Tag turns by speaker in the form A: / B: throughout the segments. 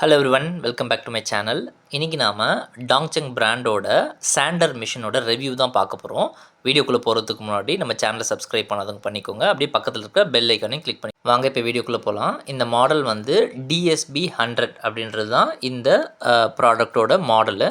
A: Hello everyone welcome back to my channel இன்றைக்கி நாம் டாங்சங் பிராண்டோட சாண்டர் மிஷினோட ரிவ்யூ தான் பார்க்க போகிறோம் வீடியோக்குள்ளே போகிறதுக்கு முன்னாடி நம்ம சேனலை சப்ஸ்கிரைப் பண்ணாதவங்க பண்ணிக்கோங்க. அப்படியே பக்கத்தில் இருக்க பெல் ஐக்கானையும் கிளிக் பண்ணி வாங்க இப்போ வீடியோக்குள்ளே போகலாம் இந்த மாடல் வந்து டிஎஸ்பி ஹண்ட்ரட் அப்படின்றது தான் இந்த ப்ராடக்டோட மாடலு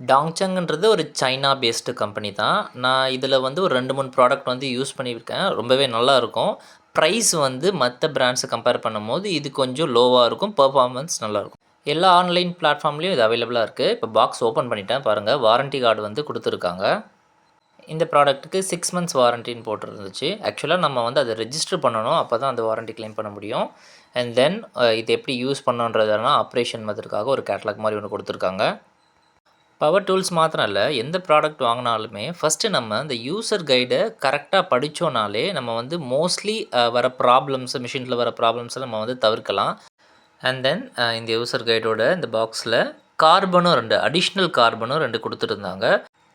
A: டாங்சங்ன்றது ஒரு சைனா பேஸ்டு கம்பெனி தான். நான் இதில் வந்து ஒரு ரெண்டு மூணு ப்ராடக்ட் வந்து யூஸ் பண்ணியிருக்கேன். ரொம்பவே நல்லாயிருக்கும் ப்ரைஸ் வந்து மற்ற பிராண்ட்ஸை கம்பேர் பண்ணும்போது இது கொஞ்சம் லோவாக இருக்கும். பர்ஃபார்மன்ஸ் நல்லாயிருக்கும். எல்லா ஆன்லைன் பிளாட்ஃபார்ம்லேயும் இது அவைலபிளாக இருக்குது இப்போ பாக்ஸ் ஓப்பன் பண்ணிட்டேன் பாருங்கள் வாரண்டி கார்டு வந்து கொடுத்துருக்காங்க. இந்த ப்ராடக்ட்டுக்கு சிக்ஸ் மந்த்ஸ் வாரண்டின்னு போட்டிருந்துச்சு. ஆக்சுவலாக நம்ம வந்து அதை ரெஜிஸ்டர் பண்ணணும். அப்போ தான் அந்த வாரண்டி கிளைம் பண்ண முடியும். அண்ட் தென் இது எப்படி யூஸ் பண்ணுன்றதுனா ஆப்ரேஷன் மெத்தடுக்காக ஒரு கேட்லாக் மாதிரி ஒன்று கொடுத்துருக்காங்க. பவர் டூல்ஸ் மாத்திரம் இல்லை எந்த ப்ராடக்ட் வாங்கினாலுமே ஃபஸ்ட்டு நம்ம இந்த யூசர் கைடை கரெக்டாக படித்தோனாலே நம்ம வந்து மோஸ்ட்லி வர ப்ராப்ளம்ஸ் மிஷினில் வர ப்ராப்ளம்ஸை நம்ம வந்து தவிர்க்கலாம். அண்ட் தென் இந்த யூசர் கைடோட இந்த பாக்ஸில் கார்பனும் ரெண்டு அடிஷ்னல் கார்பனும் ரெண்டு கொடுத்துருந்தாங்க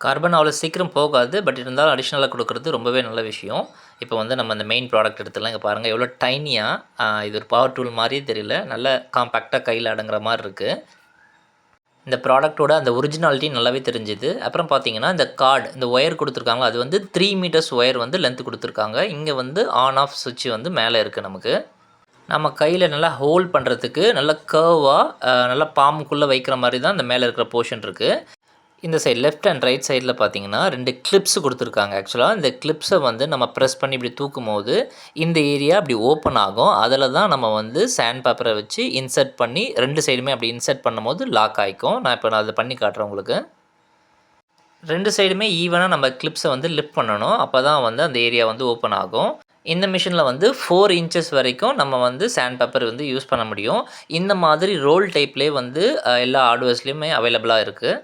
A: கார்பன் அவ்வளோ சீக்கிரம் போகாது பட் இருந்தாலும் அடிஷ்னலாக கொடுக்குறது ரொம்பவே நல்ல விஷயம். இப்போ வந்து நம்ம அந்த மெயின் ப்ராடக்ட் எடுத்துலாம் இங்கே பாருங்கள் எவ்வளோ டைனியாக இது ஒரு பவர் டூல் மாதிரியே தெரியல நல்ல காம்பேக்டாக கையில் அடங்குற மாதிரி இருக்குது இந்த ப்ராடக்ட்டோட அந்த ஒரிஜினாலிட்டி நல்லாவே தெரிஞ்சுது. அப்புறம் பார்த்தீங்கன்னா இந்த கார்டு இந்த ஒயர் கொடுத்துருக்காங்க அது வந்து த்ரீ மீட்டர்ஸ் ஒயர் வந்து லென்த் கொடுத்துருக்காங்க. இங்கே வந்து ஆன் ஆஃப் சுவிட்ச் வந்து மேலே இருக்குது நமக்கு. நம்ம கையில் நல்லா ஹோல்ட் பண்ணுறதுக்கு நல்ல கர்வாக நல்லா பாம்புக்குள்ளே வைக்கிற மாதிரி தான் இந்த மேலே இருக்கிற போர்ஷன் இருக்குது இந்த சைடு லெஃப்ட் அண்ட் ரைட் சைடில் பார்த்தீங்கன்னா ரெண்டு கிளிப்ஸ் கொடுத்துருக்காங்க. ஆக்சுவலாக இந்த கிளிப்ஸை வந்து நம்ம ப்ரெஸ் பண்ணி இப்படி தூக்கும் போது இந்த ஏரியா அப்படி ஓப்பன் ஆகும். அதில் தான் நம்ம வந்து சாண்ட் பேப்பரை வச்சு இன்சர்ட் பண்ணி ரெண்டு சைடுமே அப்படி இன்சர்ட் பண்ணும்போது லாக் ஆகிக்கும் நான் இப்போ நான் அதை பண்ணி காட்டுறேன் உங்களுக்கு. ரெண்டு சைடுமே ஈவனாக நம்ம கிளிப்ஸை வந்து லிஃப்ட் பண்ணணும். அப்போ தான் வந்து அந்த ஏரியா வந்து ஓப்பன் ஆகும். இந்த மிஷினில் வந்து ஃபோர் இன்ச்சஸ் வரைக்கும் நம்ம வந்து சாண்ட் பேப்பர் வந்து யூஸ் பண்ண முடியும். இந்த மாதிரி ரோல் டைப்லேயே வந்து எல்லா ஹார்ட்வேர்ஸ்லேயுமே அவைலபிளாக இருக்குது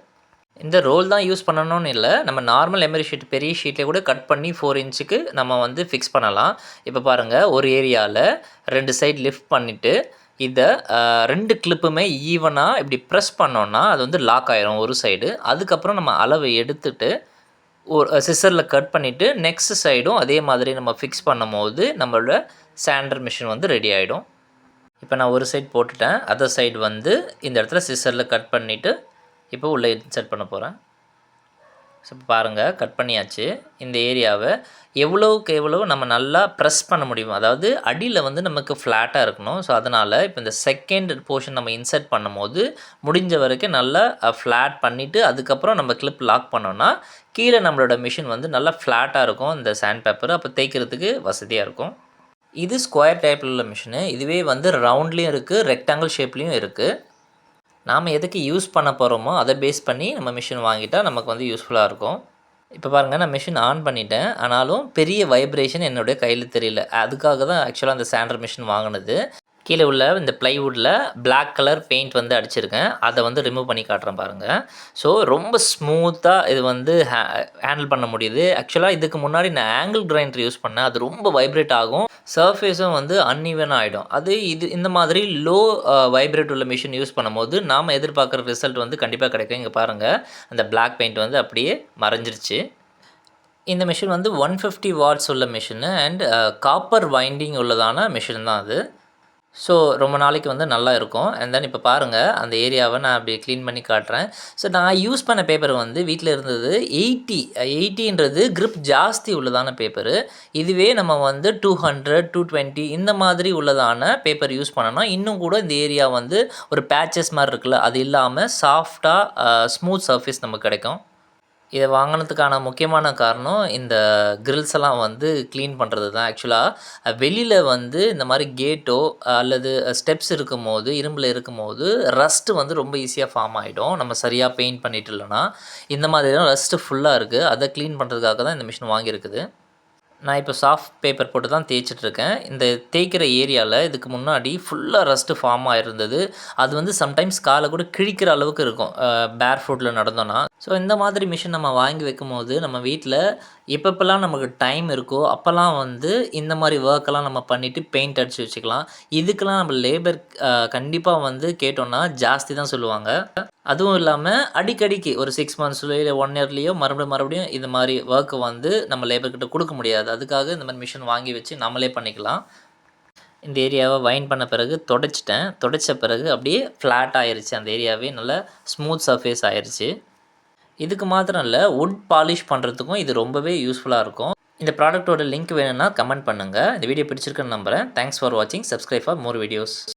A: இந்த ரோல் தான் யூஸ் பண்ணணும்னு இல்லை. நம்ம நார்மல் எமரி ஷீட் பெரிய ஷீட்லேயே கூட கட் பண்ணி ஃபோர் இன்ச்சுக்கு நம்ம வந்து ஃபிக்ஸ் பண்ணலாம். இப்போ பாருங்கள் ஒரு ஏரியாவில் ரெண்டு சைடு லிஃப்ட் பண்ணிவிட்டு இதை ரெண்டு கிளிப்புமே ஈவனாக இப்படி ப்ரெஸ் பண்ணோன்னா அது வந்து லாக் ஆயிரும் ஒரு சைடு அதுக்கப்புறம் நம்ம அளவை எடுத்துட்டு ஒரு சிசரில் கட் பண்ணிவிட்டு நெக்ஸ்ட் சைடும் அதே மாதிரி நம்ம ஃபிக்ஸ் பண்ணும் போது நம்மளோட சாண்டர் மிஷின் வந்து ரெடி ஆகிடும் இப்போ நான் ஒரு சைடு போட்டுட்டேன். அதர் சைடு வந்து இந்த இடத்துல சிசரில் கட் பண்ணிவிட்டு இப்போ உள்ளே இன்சர்ட் பண்ண போகிறேன் ஸோ இப்போ பாருங்கள் கட் பண்ணியாச்சு. இந்த ஏரியாவை எவ்வளோவுக்கு எவ்வளோ நம்ம நல்லா ப்ரெஸ் பண்ண முடியும் அதாவது அடியில் வந்து நமக்கு ஃப்ளாட்டாக இருக்கணும். ஸோ அதனால் இப்போ இந்த செகண்ட் போர்ஷன் நம்ம இன்சர்ட் பண்ணும்போது முடிஞ்ச வரைக்கும் நல்லா ஃப்ளாட் பண்ணிவிட்டு அதுக்கப்புறம் நம்ம கிளிப் லாக் பண்ணோன்னா கீழே நம்மளோட மிஷின் வந்து நல்லா ஃப்ளாட்டாக இருக்கும். இந்த சாண்ட் பேப்பர் அப்போ தேய்க்கிறதுக்கு வசதியாக இருக்கும். இது ஸ்கொயர் டைப்பில் உள்ள மிஷினு இதுவே வந்து ரவுண்ட்லேயும் இருக்குது ரெக்டாங்கிள் ஷேப்லேயும் இருக்குது நாம் எதுக்கு யூஸ் பண்ண போகிறோமோ அதை பேஸ் பண்ணி நம்ம மிஷின் வாங்கிட்டால் நமக்கு வந்து யூஸ்ஃபுல்லாக இருக்கும். இப்போ பாருங்கள் நான் மிஷின் ஆன் பண்ணிட்டேன். ஆனாலும் பெரிய வைப்ரேஷன் என்னுடைய கையில் தெரியல. அதுக்காக தான் ஆக்சுவலாக அந்த சாண்டர் மிஷின் வாங்கினது. கீழே உள்ள இந்த ப்ளைவுட்டில் பிளாக் கலர் பெயிண்ட் வந்து அடிச்சிருக்கேன். அதை வந்து ரிமூவ் பண்ணி காட்டுறேன் பாருங்கள் ஸோ ரொம்ப ஸ்மூத்தாக இது வந்து ஹே ஹேண்டில் பண்ண முடியுது. ஆக்சுவலாக இதுக்கு முன்னாடி நான் ஆங்கிள் கிரைண்டர் யூஸ் பண்ணேன். அது ரொம்ப வைப்ரேட் ஆகும். சர்ஃபேஸும் வந்து அன்இவன் ஆகிடும் அது இது இந்த மாதிரி லோ வைப்ரேட் உள்ள மிஷின் யூஸ் பண்ணும்போது நாம் எதிர்பார்க்குற ரிசல்ட் வந்து கண்டிப்பாக கிடைக்கும். இங்கே பாருங்கள் அந்த பிளாக் பெயிண்ட் வந்து அப்படியே மறைஞ்சிருச்சு. இந்த மிஷின் வந்து ஒன் ஃபிஃப்டி வாட்ஸ் உள்ள மிஷினு அண்ட் காப்பர் வைண்டிங் உள்ளதான மிஷின் தான் அது. ஸோ ரொம்ப நாளைக்கு வந்து நல்லா இருக்கும். அண்ட் தென் இப்போ பாருங்கள் அந்த ஏரியாவை நான் அப்படி க்ளீன் பண்ணி காட்டுறேன். ஸோ நான் யூஸ் பண்ண பேப்பர் வந்து வீட்டில் இருந்தது எயிட்டி எயிட்டின்றது க்ரிப் ஜாஸ்தி உள்ளதான பேப்பரு இதுவே நம்ம வந்து டூ ஹண்ட்ரட் டூ டுவெண்ட்டி இந்த மாதிரி உள்ளதான பேப்பர் யூஸ் பண்ணோன்னா இன்னும் கூட இந்த ஏரியா வந்து ஒரு பேச்சஸ் மாதிரி இருக்குல்ல அது இல்லாமல் சாஃப்டாக ஸ்மூத் சர்ஃபேஸ் நமக்கு கிடைக்கும். இதை வாங்கினதுக்கான முக்கியமான காரணம் இந்த கிரில்ஸ் எல்லாம் வந்து க்ளீன் பண்ணுறது தான் ஆக்சுவலாக வெளியில் வந்து இந்த மாதிரி கேட்டோ அல்லது ஸ்டெப்ஸ் இருக்கும் போது இரும்பில் இருக்கும் போது ரஸ்ட்டு வந்து ரொம்ப ஈஸியாக ஃபார்ம் ஆகிடும் நம்ம சரியாக பெயிண்ட் பண்ணிட்டு இல்லைனா இந்த மாதிரி ரஸ்ட்டு ஃபுல்லாக இருக்குது அதை க்ளீன் பண்ணுறதுக்காக தான் இந்த மிஷின் வாங்கியிருக்குது. நான் இப்போ சாஃப்ட் பேப்பர் போட்டு தான் தேய்ச்சிட்ருக்கேன். இந்த தேய்க்கிற ஏரியாவில் இதுக்கு முன்னாடி ஃபுல்லாக ரஸ்ட்டு ஃபார்ம் ஆகிருந்தது அது வந்து சம்டைம்ஸ் காலை கூட கிழிக்கிற அளவுக்கு இருக்கும். பேர் ஃபுட்டில் நடந்தோன்னா ஸோ இந்த மாதிரி மிஷின் நம்ம வாங்கி வைக்கும்போது நம்ம வீட்டில் எப்பப்பெல்லாம் நமக்கு டைம் இருக்கோ அப்போல்லாம் வந்து இந்த மாதிரி ஒர்க்கெல்லாம் நம்ம பண்ணிவிட்டு பெயிண்ட் அடித்து வச்சுக்கலாம். இதுக்கெல்லாம் நம்ம லேபர் கண்டிப்பாக வந்து கேட்டோன்னா ஜாஸ்தி தான் சொல்லுவாங்க. அதுவும் இல்லாமல் அடிக்கடிக்கு ஒரு சிக்ஸ் மந்த்ஸ்லையோ இல்லை ஒன் இயர்லேயோ மறுபடியும் மறுபடியும் இந்த மாதிரி ஒர்க்கை வந்து நம்ம லேபர்கிட்ட கொடுக்க முடியாது. அதுக்காக இந்த மாதிரி மிஷின் வாங்கி வச்சு நம்மளே பண்ணிக்கலாம். இந்த ஏரியாவை வைன் பண்ண பிறகு தொடச்சிட்டேன். தொடச்ச பிறகு அப்படியே ஃப்ளாட் ஆயிடுச்சு அந்த ஏரியாவே நல்லா ஸ்மூத் சர்ஃபேஸ் ஆயிடுச்சு இதுக்கு மாத்திரம் இல்லை வுட் பாலிஷ் பண்ணுறதுக்கும் இது ரொம்பவே யூஸ்ஃபுல்லாக இருக்கும். இந்த ப்ராடக்ட்டோட லிங்க் வேணும்னா கமெண்ட் பண்ணுங்கள் இந்த வீடியோ பிடிச்சிருக்குன்னு நம்புகிறேன் தேங்க்ஸ் ஃபார் வாட்சிங் சப்ஸ்கிரைப் ஃபார் மோர் வீடியோஸ்